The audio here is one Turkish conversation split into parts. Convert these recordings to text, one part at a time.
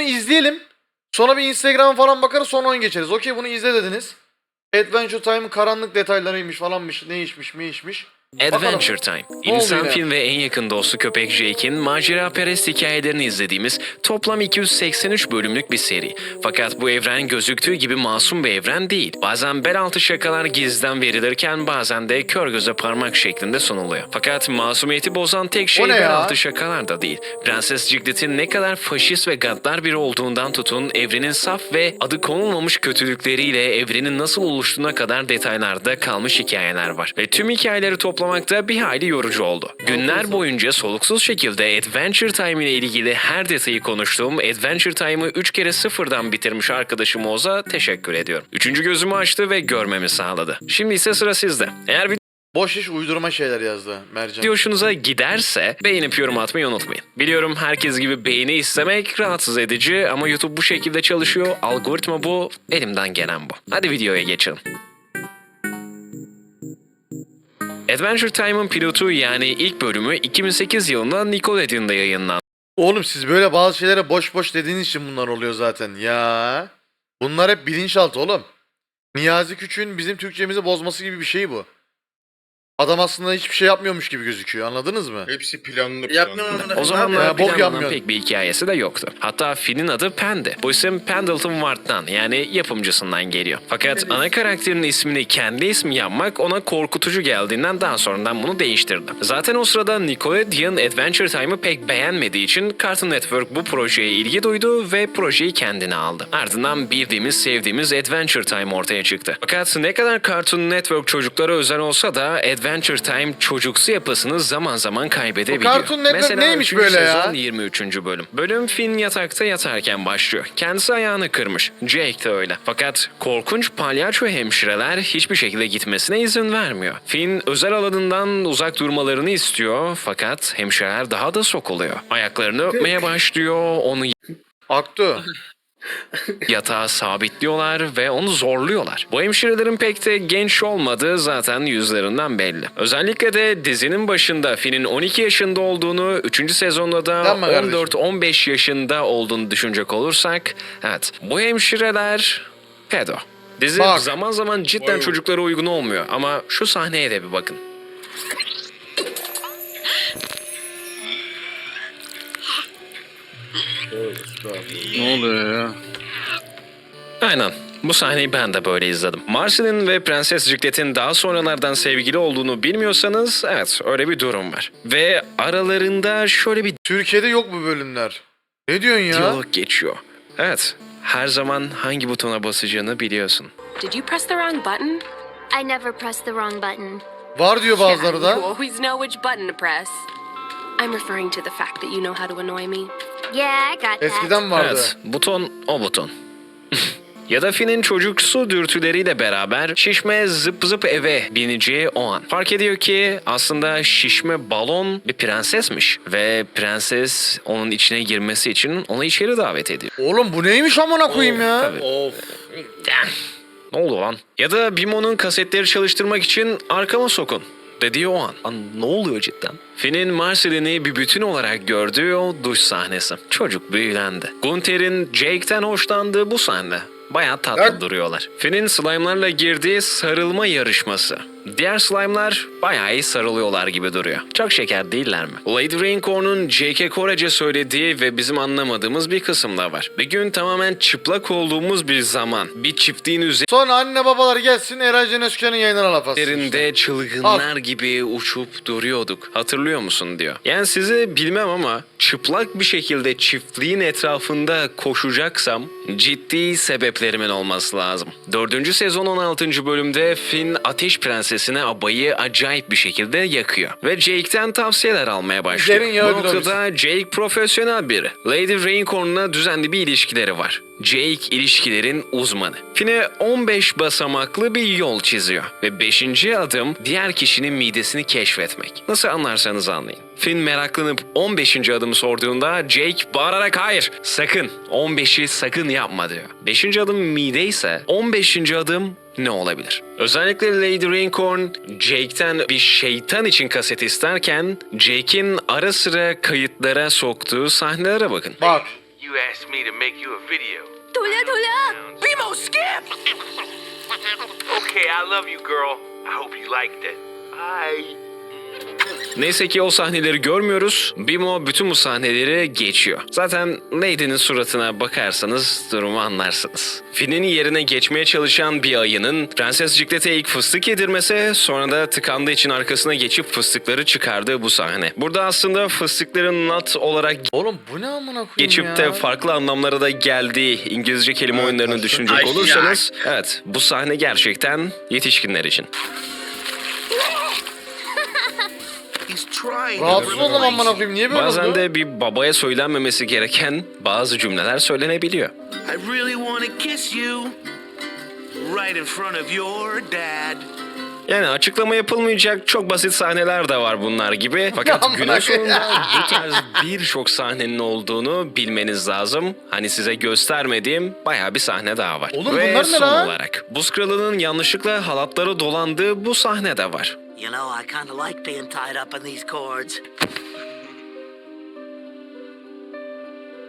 bunu izleyelim. Sonra bir Instagram falan bakarız sonra oyun geçeriz. Okey bunu izle dediniz. Adventure Time'ın karanlık detaylarıymış falanmış, ne işmiş, mi işmiş. Adventure Time. İnsan film ve en yakın dostu köpek Jake'in macera perest hikayelerini izlediğimiz toplam 283 bölümlük bir seri. Fakat bu evren gözüktüğü gibi masum bir evren değil. Bazen bel altı şakalar gizliden verilirken bazen de kör göze parmak şeklinde sunuluyor. Fakat masumiyeti bozan tek şey bel altı şakalar da değil. Prenses Cigdet'in ne kadar faşist ve gaddar biri olduğundan tutun evrenin saf ve adı konulmamış kötülükleriyle evrenin nasıl oluştuğuna kadar detaylarda kalmış hikayeler var. Ve tüm hikayeleri toplamakta bir hayli yorucu oldu. Günler boyunca soluksuz şekilde Adventure Time ile ilgili her detayı konuştuğum Adventure Time'ı 3 kere sıfırdan bitirmiş arkadaşım Oz'a teşekkür ediyorum. Üçüncü gözümü açtı ve görmemi sağladı. Şimdi ise sıra sizde. Eğer Boş iş uydurma şeyler yazdı Mercan. hoşunuza giderse beğenip yorum atmayı unutmayın. Biliyorum herkes gibi beğeni istemek rahatsız edici ama YouTube bu şekilde çalışıyor. Algoritma bu, elimden gelen bu. Hadi videoya geçelim. Adventure Time'ın pilotu yani ilk bölümü 2008 yılında Nickelodeon'da yayınlandı. Oğlum siz böyle bazı şeylere boş boş dediğiniz için bunlar oluyor zaten. Ya. Bunlar hep bilinçaltı oğlum. Niyazi Küçük'ün bizim Türkçemizi bozması gibi bir şey bu. Adam aslında hiçbir şey yapmıyormuş gibi gözüküyor. Anladınız mı? Hepsi planlı planlı. O zamanlar Ya, bok planlanan yapmıyor. pek bir hikayesi de yoktu. Hatta Finn'in adı Pen'di. Bu isim Pendleton Ward'dan yani yapımcısından geliyor. Fakat ana karakterin ismini kendi ismi yapmak ona korkutucu geldiğinden daha sonradan bunu değiştirdi. Zaten o sırada Nickelodeon Adventure Time'ı pek beğenmediği için Cartoon Network bu projeye ilgi duydu ve projeyi kendine aldı. Ardından bildiğimiz, sevdiğimiz Adventure Time ortaya çıktı. Fakat ne kadar Cartoon Network çocuklara özel olsa da Adventure Time çocuksu yapısını zaman zaman kaybedebiliyor. Cartoon Network Mesela neymiş böyle ya? sezon 23. bölüm. Bölüm Finn yatakta yatarken başlıyor. Kendisi ayağını kırmış. Jake de öyle. Fakat korkunç palyaço hemşireler hiçbir şekilde gitmesine izin vermiyor. Finn özel alanından uzak durmalarını istiyor fakat hemşireler daha da sokuluyor. Ayaklarını öpmeye başlıyor, onu Aktu. Yatağa sabitliyorlar ve onu zorluyorlar. Bu hemşirelerin pek de genç olmadığı zaten yüzlerinden belli. Özellikle de dizinin başında Finn'in 12 yaşında olduğunu, 3. sezonda da Yapma kardeşim. 14-15 yaşında olduğunu düşünecek olursak, evet bu hemşireler pedo. Dizi Bak. zaman zaman cidden Vay. çocuklara uygun olmuyor ama şu sahneye de bir bakın. Ne oluyor ya? Aynen. Bu sahneyi ben de böyle izledim. Marcel'in ve Prenses Jiglet'in daha sonralardan sevgili olduğunu bilmiyorsanız evet öyle bir durum var. Ve aralarında şöyle bir Türkiye'de yok bu bölümler. Ne diyorsun ya? diyalog geçiyor. Evet her zaman hangi butona basacağını biliyorsun. Did you press the wrong button? I never pressed the wrong button. Var diyor bazıları Yeah, you da. always know which button to press. I'm referring to the fact that you know how to annoy me. Yeah, I got that. Eskiden vardı. Evet buton o buton. Ya da Finn'in çocuksu dürtüleriyle beraber şişme zıp zıp eve bineceği o an. Fark ediyor ki aslında şişme balon bir prensesmiş. Ve prenses onun içine girmesi için onu içeri davet ediyor. Oğlum bu neymiş amına koyayım ya? Tabii. Of. Ne oldu lan? Ya da Bimo'nun kasetleri çalıştırmak için arkama sokun dediği o an. Lan ne oluyor cidden? Finn'in Marcelin'i bir bütün olarak gördüğü o duş sahnesi. Çocuk büyülendi. Gunther'in Jake'ten hoşlandığı bu sahne. Bayağı tatlı duruyorlar. Finn'in slime'larla girdiği sarılma yarışması. Diğer slime'lar bayağı iyi sarılıyorlar gibi duruyor. Çok şeker değiller mi? Lady Raincorn'un J.K. Korece söylediği ve bizim anlamadığımız bir kısım da var. Bir gün tamamen çıplak olduğumuz bir zaman bir çiftliğin Sonra anne babalar gelsin Eray Can Özkan'ın yayınına laf atsın. üzerinde çılgınlar gibi uçup duruyorduk. Hatırlıyor musun diyor. Yani sizi bilmem ama çıplak bir şekilde çiftliğin etrafında koşacaksam ciddi sebeplerimin olması lazım. Dördüncü sezon 16. bölümde Finn Ateş Prensesi'ne abayı acayip bir şekilde yakıyor. Ve Jake'ten tavsiyeler almaya başlıyor. Üzerin Bu yağı noktada Jake profesyonel biri. Lady Raincorn'la düzenli bir ilişkileri var. Jake ilişkilerin uzmanı. Finn'e 15 basamaklı bir yol çiziyor. Ve 5. adım diğer kişinin midesini keşfetmek. Nasıl anlarsanız anlayın. Finn meraklanıp 15. adımı sorduğunda Jake bağırarak hayır sakın 15'i sakın yapma diyor. 5. adım mide ise 15. adım ne olabilir? Özellikle Lady Raincorn Jake'ten bir şeytan için kaset isterken Jake'in ara sıra kayıtlara soktuğu sahnelere bakın. Bak. you asked me to make you a video. Tulia, Tulia! Bimo, skip! okay, I love you, girl. I hope you liked it. I Neyse ki o sahneleri görmüyoruz. Bimo bütün bu sahneleri geçiyor. Zaten Lady'nin suratına bakarsanız durumu anlarsınız. Finn'in yerine geçmeye çalışan bir ayının Prenses Ciklet'e ilk fıstık yedirmesi sonra da tıkandığı için arkasına geçip fıstıkları çıkardığı bu sahne. Burada aslında fıstıkların nut olarak Oğlum bu ne amına geçip ya? de farklı anlamlara da geldiği İngilizce kelime Evet, oyunlarını düşünecek olursanız evet bu sahne gerçekten yetişkinler için. Rahatsız oldum amına koyayım. Niye böyle Bazen oldu? de bir babaya söylenmemesi gereken bazı cümleler söylenebiliyor. I really want to kiss you. Right in front of your dad. Yani açıklama yapılmayacak çok basit sahneler de var bunlar gibi. Fakat günün sonunda bu tarz birçok sahnenin olduğunu bilmeniz lazım. Hani size göstermediğim bayağı bir sahne daha var. Oğlum Ve bunlar ne son lan? olarak Buz Kralı'nın yanlışlıkla halatlara dolandığı bu sahne de var. You know, I kind of like being tied up in these cords.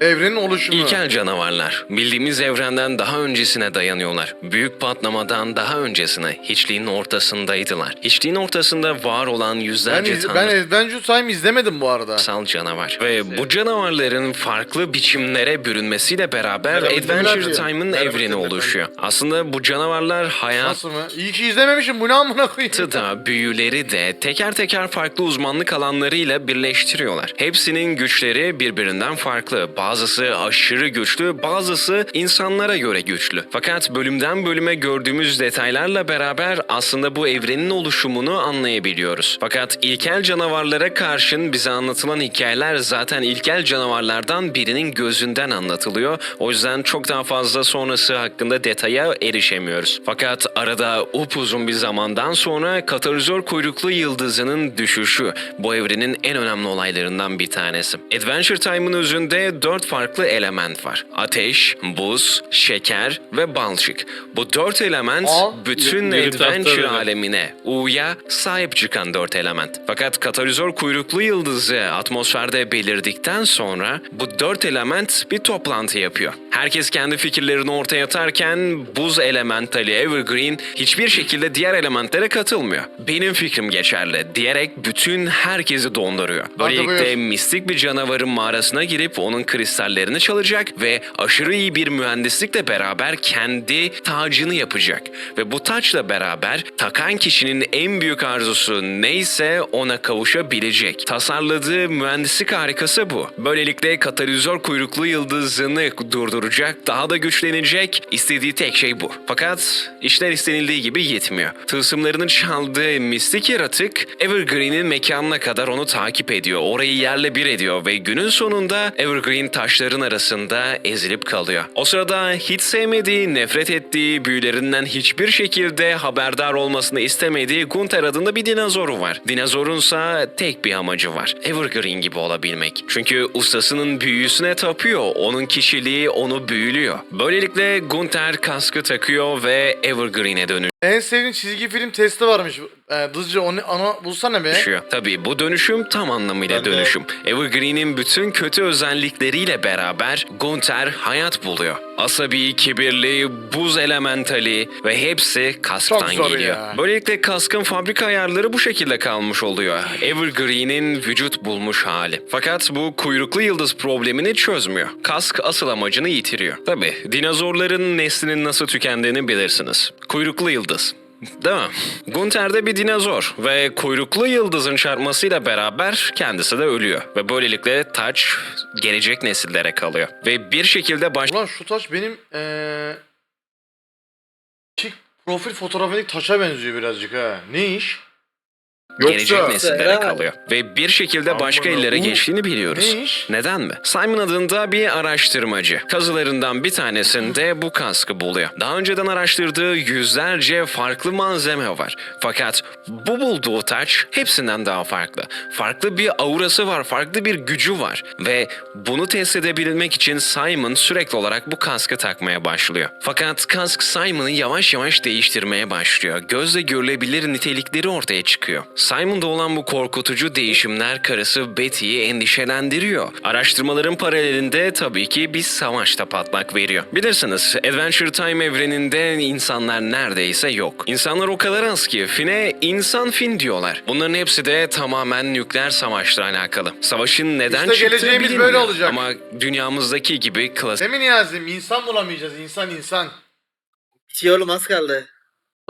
Evrenin oluşumu. İlkel canavarlar. Bildiğimiz evrenden daha öncesine dayanıyorlar. Büyük patlamadan daha öncesine hiçliğin ortasındaydılar. Hiçliğin ortasında var olan Ben, yüzlerce iz- tanrı. ben Adventure Time izlemedim bu arada. tanrısal canavar. Ve bu canavarların farklı biçimlere bürünmesiyle beraber Merhaba, Adventure abi. Time'ın Merhaba, evreni oluşuyor. Aslında bu canavarlar hayatı Nasıl mı? İyi ki izlememişim. Bu ne amına koyayım? da büyüleri de teker teker farklı uzmanlık alanlarıyla birleştiriyorlar. Hepsinin güçleri birbirinden farklı. Bazısı aşırı güçlü, bazısı insanlara göre güçlü. Fakat bölümden bölüme gördüğümüz detaylarla beraber aslında bu evrenin oluşumunu anlayabiliyoruz. Fakat ilkel canavarlara karşın bize anlatılan hikayeler zaten ilkel canavarlardan birinin gözünden anlatılıyor. O yüzden çok daha fazla sonrası hakkında detaya erişemiyoruz. Fakat arada upuzun bir zamandan sonra katalizör kuyruklu yıldızının düşüşü bu evrenin en önemli olaylarından bir tanesi. Adventure Time'ın özünde dört farklı element var. Ateş, buz, şeker ve balçık. Bu dört element Aa, bütün tahta Adventure alemine, U'ya sahip çıkan dört element. Fakat katalizör kuyruklu yıldızı atmosferde belirdikten sonra bu dört element bir toplantı yapıyor. Herkes kendi fikirlerini ortaya atarken buz elementali Evergreen hiçbir şekilde diğer elementlere katılmıyor. Benim fikrim geçerli diyerek bütün herkesi donduruyor. Böylelikle mistik bir canavarın mağarasına girip onun kristallerini çalacak ve aşırı iyi bir mühendislikle beraber kendi tacını yapacak. Ve bu taçla beraber takan kişinin en büyük arzusu neyse ona kavuşabilecek. Tasarladığı mühendislik harikası bu. Böylelikle katalizör kuyruklu yıldızını durduracak, daha da güçlenecek. İstediği tek şey bu. Fakat işler istenildiği gibi gitmiyor. Tılsımlarını çaldığı mistik yaratık Evergreen'in mekanına kadar onu takip ediyor. Orayı yerle bir ediyor ve günün sonunda Evergreen taşların arasında ezilip kalıyor. O sırada hiç sevmediği, nefret ettiği, büyülerinden hiçbir şekilde haberdar olmasını istemediği Gunther adında bir dinozoru var. Dinozorunsa tek bir amacı var. Evergreen gibi olabilmek. Çünkü ustasının büyüsüne tapıyor. Onun kişiliği onu büyülüyor. Böylelikle Gunther kaskı takıyor ve Evergreen'e dönüşüyor. En sevdiğim çizgi film testi varmış. Ee, Dızcı onu ana bulsana be. dönüşüyor. Tabii bu dönüşüm tam anlamıyla Ben de- dönüşüm. Evergreen'in bütün kötü özellikleriyle beraber Gunther hayat buluyor. Asabi, kibirli, buz elementali ve hepsi kasktan Çok zor geliyor. ya. Böylelikle kaskın fabrika ayarları bu şekilde kalmış oluyor. Evergreen'in vücut bulmuş hali. Fakat bu kuyruklu yıldız problemini çözmüyor. Kask asıl amacını yitiriyor. Tabii dinozorların neslinin nasıl tükendiğini bilirsiniz. Kuyruklu yıldız. Değil mi? Gunther de bir dinozor ve kuyruklu yıldızın çarpmasıyla beraber kendisi de ölüyor. Ve böylelikle taç gelecek nesillere kalıyor. Ve bir şekilde baş... Ulan şu taş benim ee... Çik profil fotoğrafındaki taşa benziyor birazcık ha. Ne iş? Gelecek nesillere kalıyor. Ve bir şekilde başka Amına illere bu- geçtiğini biliyoruz. Ne iş? Neden mi? Simon adında bir araştırmacı. Kazılarından bir tanesinde bu kaskı buluyor. Daha önceden araştırdığı yüzlerce farklı malzeme var. Fakat bu bulduğu taç hepsinden daha farklı. Farklı bir aurası var, farklı bir gücü var. Ve bunu test edebilmek için Simon sürekli olarak bu kaskı takmaya başlıyor. Fakat kask Simon'ı yavaş yavaş değiştirmeye başlıyor. Gözle görülebilir nitelikleri ortaya çıkıyor. Simon'da olan bu korkutucu değişimler karısı Betty'yi endişelendiriyor. Araştırmaların paralelinde tabii ki bir savaş da patlak veriyor. Bilirsiniz Adventure Time evreninde insanlar neredeyse yok. İnsanlar o kadar az ki Finn'e insan Finn diyorlar. Bunların hepsi de tamamen nükleer savaşla alakalı. Savaşın neden İşte çıktığı geleceğimiz bilinmiyor. böyle olacak. Ama dünyamızdaki gibi klasik Değil mi Niyazi'm? İnsan bulamayacağız. İnsan insan. Bitiyor oğlum az kaldı.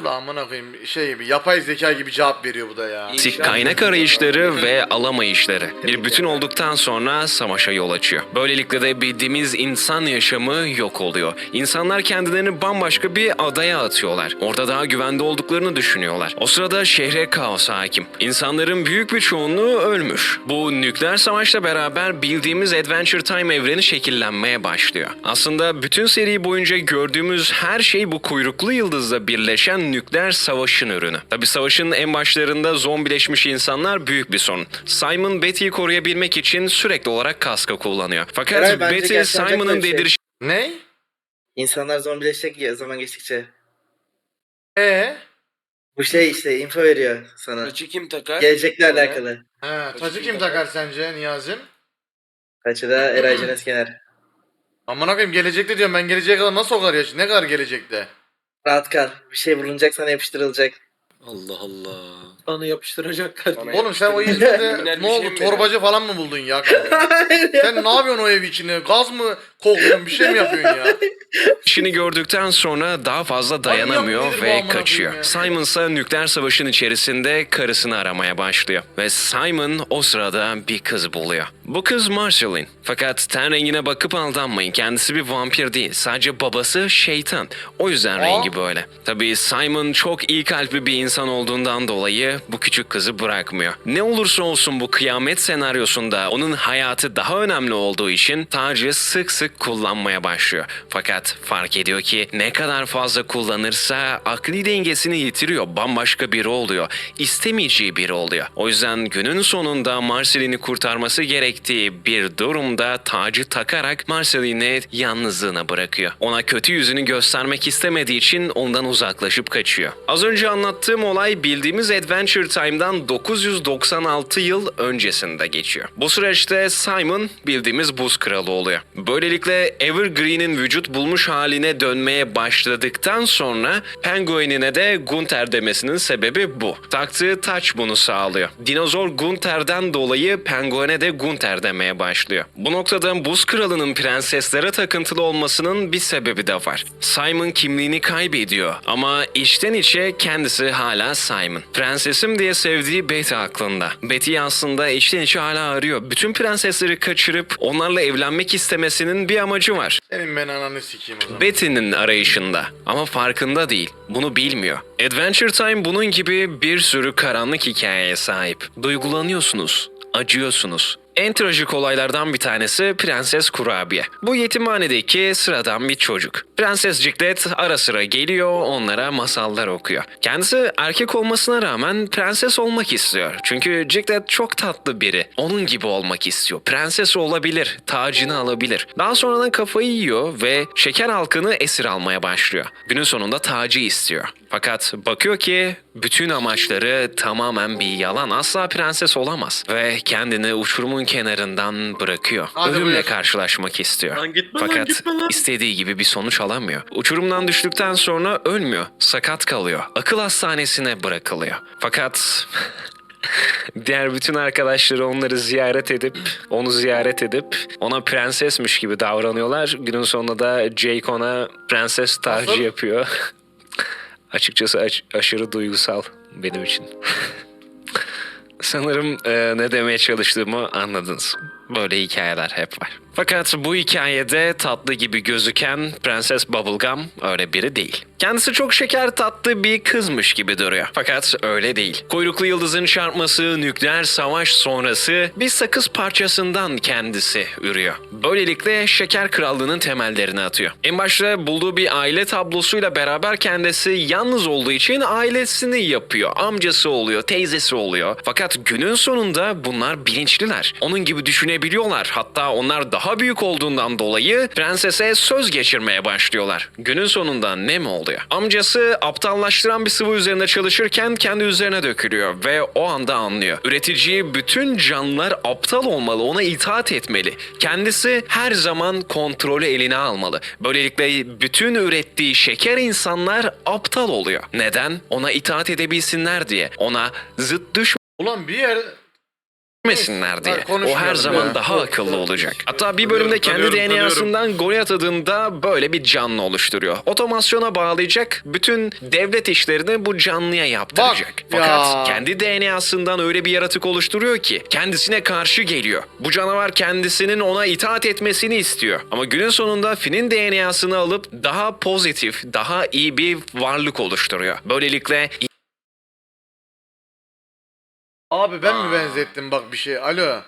Ulan amına şey gibi yapay zeka gibi cevap veriyor bu da ya. kaynak arayışları ve alamayışları bir bütün olduktan sonra savaşa yol açıyor. Böylelikle de bildiğimiz insan yaşamı yok oluyor. İnsanlar kendilerini bambaşka bir adaya atıyorlar. Orada daha güvende olduklarını düşünüyorlar. O sırada şehre kaos hakim. İnsanların büyük bir çoğunluğu ölmüş. Bu nükleer savaşla beraber bildiğimiz Adventure Time evreni şekillenmeye başlıyor. Aslında bütün seri boyunca gördüğümüz her şey bu kuyruklu yıldızla birleşen nükleer savaşın ürünü. Tabi savaşın en başlarında zombileşmiş insanlar büyük bir sorun. Simon Betty'yi koruyabilmek için sürekli olarak kaska kullanıyor. Fakat Eray, bence Betty gerçekten Simon'ın şey. dedirişi Ne? İnsanlar zombileşecek ya zaman geçtikçe. Ee? Bu şey işte info veriyor sana. Saçı kim takar? Gelecekle alakalı. He, tacı kim takar sence Niyazim? Kaçı da Eray Cenes Kener. Amına koyayım gelecekte diyorum ben geleceğe kadar nasıl o kadar yaş? Ne kadar gelecekte? Rahat kal. Bir şey bulunacak sana yapıştırılacak. Allah Allah. Bana yapıştıracaklar. Oğlum sen o İzmir'de ne oldu? şey mi Torbacı falan mı buldun ya? sen ne yapıyorsun o ev içine? Gaz mı kokluyorsun? Bir şey mi yapıyorsun ya? İşini gördükten sonra daha fazla dayanamıyor nedir bu ve amına kaçıyor. koyayım ya? Simon ise nükleer savaşın içerisinde karısını aramaya başlıyor. Ve Simon o sırada bir kız buluyor. Bu kız Marceline. Fakat ten rengine bakıp aldanmayın. Kendisi bir vampir değil. Sadece babası şeytan. O yüzden rengi böyle. Tabii Simon çok iyi kalpli bir insan olduğundan dolayı bu küçük kızı bırakmıyor. Ne olursa olsun bu kıyamet senaryosunda onun hayatı daha önemli olduğu için tacı sık sık kullanmaya başlıyor. Fakat fark ediyor ki ne kadar fazla kullanırsa akli dengesini yitiriyor. Bambaşka biri oluyor. İstemeyeceği biri oluyor. O yüzden günün sonunda Marceline'i kurtarması gerektiği bir durumda tacı takarak Marceline'i yalnızlığına bırakıyor. Ona kötü yüzünü göstermek istemediği için ondan uzaklaşıp kaçıyor. Az önce anlattığım olay bildiğimiz Adventure Time'dan 996 yıl öncesinde geçiyor. Bu süreçte Simon bildiğimiz buz kralı oluyor. Böylelikle Evergreen'in vücut bulmuş haline dönmeye başladıktan sonra Penguin'ine de Gunther demesinin sebebi bu. Taktığı taç bunu sağlıyor. Dinozor Gunther'den dolayı Penguin'e de Gunther demeye başlıyor. Bu noktada buz kralının prenseslere takıntılı olmasının bir sebebi de var. Simon kimliğini kaybediyor ama içten içe kendisi hala Simon. Prensesim diye sevdiği Betty aklında. Betty aslında içten içe hala arıyor. Bütün prensesleri kaçırıp onlarla evlenmek istemesinin bir amacı var. Senin ben ananı sikeyim o zaman. Betty'nin arayışında ama farkında değil. Bunu bilmiyor. Adventure Time bunun gibi bir sürü karanlık hikayeye sahip. Duygulanıyorsunuz, acıyorsunuz. En trajik olaylardan bir tanesi Prenses Kurabiye. Bu yetimhanedeki sıradan bir çocuk. Prenses Ciklet ara sıra geliyor, onlara masallar okuyor. Kendisi erkek olmasına rağmen prenses olmak istiyor. Çünkü Ciklet çok tatlı biri. Onun gibi olmak istiyor. Prenses olabilir, tacını alabilir. Daha sonradan kafayı yiyor ve şeker halkını esir almaya başlıyor. Günün sonunda tacı istiyor. Fakat bakıyor ki bütün amaçları tamamen bir yalan. Asla prenses olamaz. Ve kendini uçurumun kenarından bırakıyor. Hadi Ölümle buyur. karşılaşmak istiyor. Lan gitme lan, Fakat gitme lan. istediği gibi bir sonuç alamıyor. Uçurumdan düştükten sonra ölmüyor. Sakat kalıyor. Akıl hastanesine bırakılıyor. Fakat Diğer bütün arkadaşları onları ziyaret edip, onu ziyaret edip ona prensesmiş gibi davranıyorlar. Günün sonunda da Jake ona prenses tacı yapıyor. Açıkçası aş- aşırı duygusal benim için. Sanırım e, ne demeye çalıştığımı anladınız. Böyle hikayeler hep var. Fakat bu hikayede tatlı gibi gözüken Prenses Bubblegum öyle biri değil. Kendisi çok şeker tatlı bir kızmış gibi duruyor. Fakat öyle değil. Kuyruklu yıldızın çarpması, nükleer savaş sonrası bir sakız parçasından kendisi ürüyor. Böylelikle şeker krallığının temellerini atıyor. En başta bulduğu bir aile tablosuyla beraber kendisi yalnız olduğu için ailesini yapıyor. Amcası oluyor, teyzesi oluyor. Fakat günün sonunda bunlar bilinçliler. Onun gibi düşünebiliyor büyüyebiliyorlar. Hatta onlar daha büyük olduğundan dolayı prensese söz geçirmeye başlıyorlar. Günün sonunda ne mi oluyor? Amcası aptallaştıran bir sıvı üzerinde çalışırken kendi üzerine dökülüyor ve o anda anlıyor. Üretici bütün canlılar aptal olmalı, ona itaat etmeli. Kendisi her zaman kontrolü eline almalı. Böylelikle bütün ürettiği şeker insanlar aptal oluyor. Neden? Ona itaat edebilsinler diye. Ona zıt Ulan bir yer düşmesinler diye. O her zaman daha akıllı olacak. Hatta bir bölümde kendi tanıyorum, DNA'sından Goliath adında böyle bir canlı oluşturuyor. Otomasyona bağlayacak, bütün devlet işlerini bu canlıya yaptıracak. Bak Fakat ya. kendi DNA'sından öyle bir yaratık oluşturuyor ki kendisine karşı geliyor. Bu canavar kendisinin ona itaat etmesini istiyor. Ama günün sonunda Finn'in DNA'sını alıp daha pozitif, daha iyi bir varlık oluştururuyor. Böylelikle Abi ben mi benzettim bak bir şey. Alo.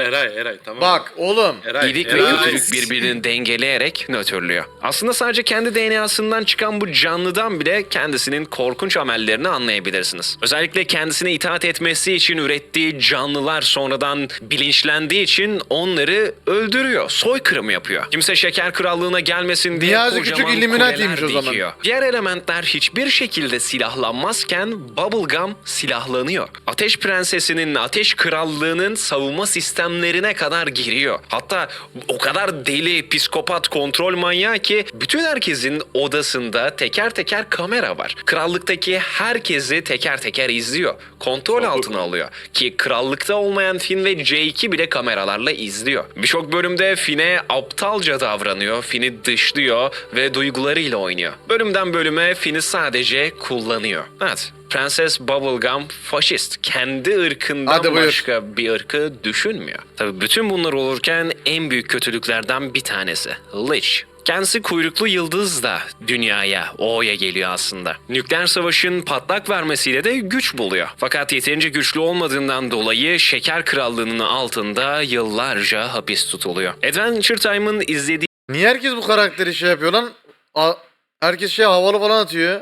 Eray Eray tamam. Bak oğlum. Eray, İyilik ve Eray. kötülük birbirini dengeleyerek nötrlüyor. Aslında sadece kendi DNA'sından çıkan bu canlıdan bile kendisinin korkunç amellerini anlayabilirsiniz. Özellikle kendisine itaat etmesi için ürettiği canlılar sonradan bilinçlendiği için onları öldürüyor, soykırım yapıyor. Kimse şeker krallığına gelmesin diye Niyazi kocaman Küçük Illuminati'ymiş kuleler o zaman. dikiyor. Diğer elementler hiçbir şekilde silahlanmazken Bubblegum silahlanıyor. Ateş Prensesi'nin, Ateş Krallığı'nın savunma sistemlerine kadar giriyor. Hatta o kadar deli, psikopat, kontrol manyağı ki bütün herkesin odasında teker teker kamera var. Krallıktaki herkesi teker teker izliyor. Kontrol altına alıyor. Ki krallıkta olmayan Finn ve Jake'i bile kameralarla izliyor. Birçok bölümde Finn'e aptalca davranıyor, Finn'i dışlıyor ve duygularıyla oynuyor. Bölümden bölüme Finn'i sadece kullanıyor. Evet, Prenses Bubblegum faşist. Kendi ırkından Hadi buyur. başka bir ırkı düşünmüyor. Tabii bütün bunlar olurken en büyük kötülüklerden bir tanesi. Lich. Kendisi kuyruklu yıldız da dünyaya, O'ya geliyor aslında. Nükleer savaşın patlak vermesiyle de güç buluyor. Fakat yeterince güçlü olmadığından dolayı Şeker Krallığı'nın altında yıllarca hapis tutuluyor. Adventure Time'ın izlediği Niye herkes bu karakteri şey yapıyor lan? A- herkes şey havalı falan atıyor.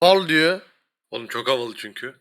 Fal diyor. Oğlum çok havalı çünkü.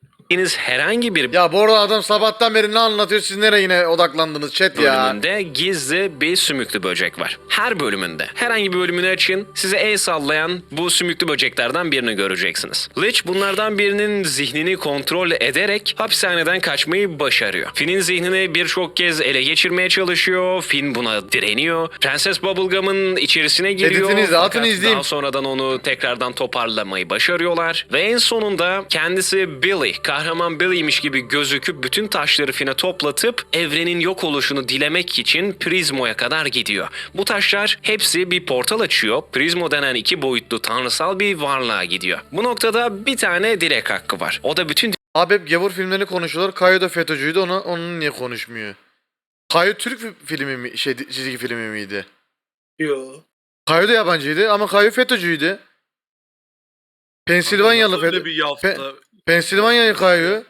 Herhangi bir Ya bu arada adam sabahtan beri ne anlatıyor? Siz nereye yine odaklandınız chat ya? bölümünde gizli bir sümüklü böcek var. Her bölümünde. Herhangi bir bölümünü açın. Size el sallayan bu sümüklü böceklerden birini göreceksiniz. Lich bunlardan birinin zihnini kontrol ederek hapishaneden kaçmayı başarıyor. Finn'in zihnini birçok kez ele geçirmeye çalışıyor. Finn buna direniyor. Prenses Bubblegum'ın içerisine giriyor. Editini izle, atın Fakat izleyeyim. Daha sonradan onu tekrardan toparlamayı başarıyorlar. Ve en sonunda kendisi Billy, kahraman Billy'miş gibi gözüküp bütün taşları Finn'e toplatıp evrenin yok oluşunu dilemek için Prizmo'ya kadar gidiyor. Bu taşlar hepsi bir portal açıyor. Prizmo denen iki boyutlu tanrısal bir varlığa gidiyor. Bu noktada bir tane dilek hakkı var. O da bütün Abi hep gavur filmlerini konuşuyorlar. Kayo da FETÖ'cüydü. Onu, onun niye konuşmuyor? Kayo Türk fi- filmi mi, şey çizgi filmi miydi? Yo. Kayo da yabancıydı ama Kayo FETÖ'cüydü. Pensilvanyalı FETÖ. bir yafta. Pensilvanyalı Kayo.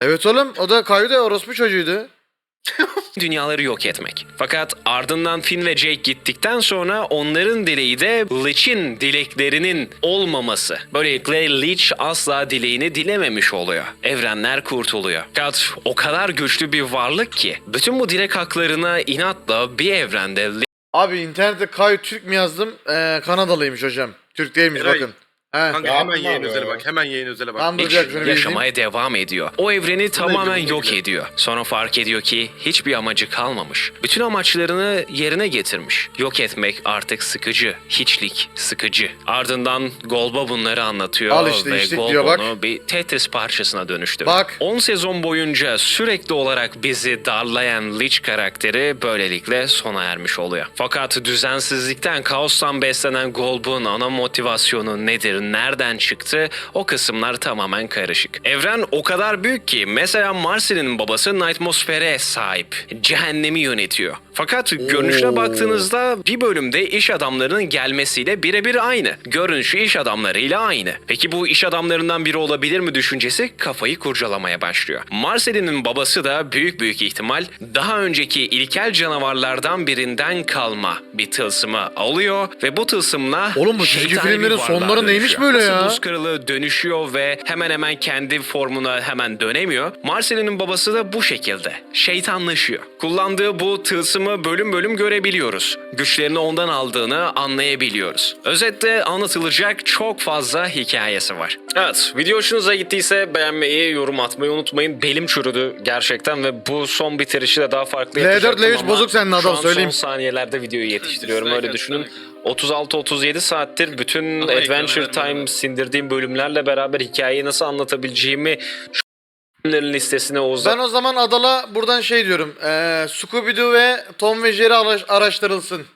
Evet oğlum o da Kayo da orospu çocuğuydu. dünyaları yok etmek. Fakat ardından Finn ve Jake gittikten sonra onların dileği de Lich'in dileklerinin olmaması. Böylelikle Lich asla dileğini dilememiş oluyor. Evrenler kurtuluyor. Fakat o kadar güçlü bir varlık ki bütün bu dilek haklarına inatla bir evrende Abi internette Kayo Türk mi yazdım? Ee, Kanadalıymış hocam. Türk değilmiş bakın. He. Kanka hemen yayın özele bak. Hemen yayın özele bak. Tamam izleyeyim. yaşamaya devam ediyor. O evreni tamamen yok güzel. ediyor. Sonra fark ediyor ki hiçbir amacı kalmamış. Bütün amaçlarını yerine getirmiş. Yok etmek artık sıkıcı. Hiçlik sıkıcı. Ardından Golba bunları anlatıyor Al işte, ve içlik Golba diyor, bak. onu bir Tetris parçasına dönüştürüyor. Bak. 10 sezon boyunca sürekli olarak bizi darlayan Lich karakteri böylelikle sona ermiş oluyor. Fakat düzensizlikten, kaostan beslenen Golb'un ana motivasyonu nedir, nereden çıktı o kısımlar tamamen karışık. Evren o kadar büyük ki mesela Marcy'nin babası Nightmosfer'e sahip. Cehennemi yönetiyor. Fakat görünüşüne baktığınızda bir bölümde iş adamlarının gelmesiyle birebir aynı. Görünüşü iş adamlarıyla aynı. Peki bu iş adamlarından biri olabilir mi düşüncesi kafayı kurcalamaya başlıyor. Marcelin'in babası da büyük büyük ihtimal daha önceki ilkel canavarlardan birinden kalma bir tılsımı alıyor ve bu tılsımla Oğlum bu çizgi şeytani bir filmlerin varlığa sonları neymiş dönüşüyor. böyle ya? buz kralı dönüşüyor ve hemen hemen kendi formuna hemen dönemiyor. Marcelin'in babası da bu şekilde şeytanlaşıyor. Kullandığı bu tılsımı bölüm bölüm görebiliyoruz. Güçlerini ondan aldığını anlayabiliyoruz. Özetle anlatılacak çok fazla hikayesi var. Evet, video hoşunuza gittiyse beğenmeyi, yorum atmayı unutmayın. Belim çürüdü gerçekten ve bu son bitirişi de daha farklı L4, yapacaktım L3 ama bozuk senin şu adam, an söyleyeyim. son saniyelerde videoyu yetiştiriyorum öyle düşünün. 36-37 saattir bütün Adventure. Time sindirdiğim bölümlerle beraber hikayeyi nasıl anlatabileceğimi şu bölümlerin listesine Oğuz'a Ben o zaman Adal'a buradan şey diyorum. Eee Scooby-Doo ve Tom ve Jerry araş- araştırılsın.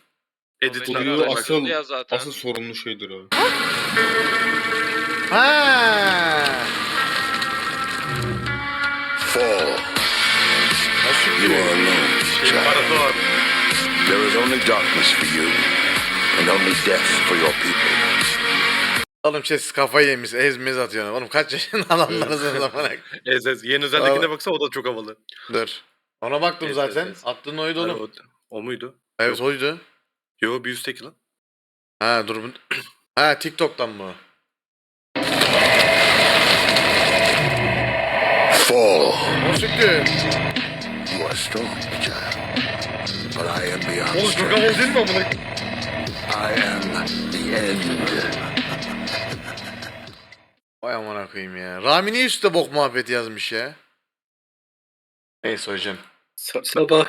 Bak. asıl, zaten. asıl sorumlu şeydir o. Ha. Fall. Nasıl You are alone, child. İmparator. There is only darkness for you, and only death for your people. Oğlum şey siz kafayı yemiş ezmez atıyorsun. Oğlum kaç yaşında adamlarısınız zaman. Ez ez. Yeni özellikine baksa o da çok havalı. Dur. Ona baktım Ez, zaten. ez, ez. Attığın oydu oğlum. o, o muydu? Evet oydu. Yo bir üstteki lan. Ha dur. bu- Ha TikTok'tan bu. Fall. O siktir. You are strong, child. But I am beyond Oğlum çok strength. havalı değil mi amına? I am the end. Vay amına koyayım ya. Rami niye üstte bok muhabbeti yazmış ya? Neyse hocam. Sabah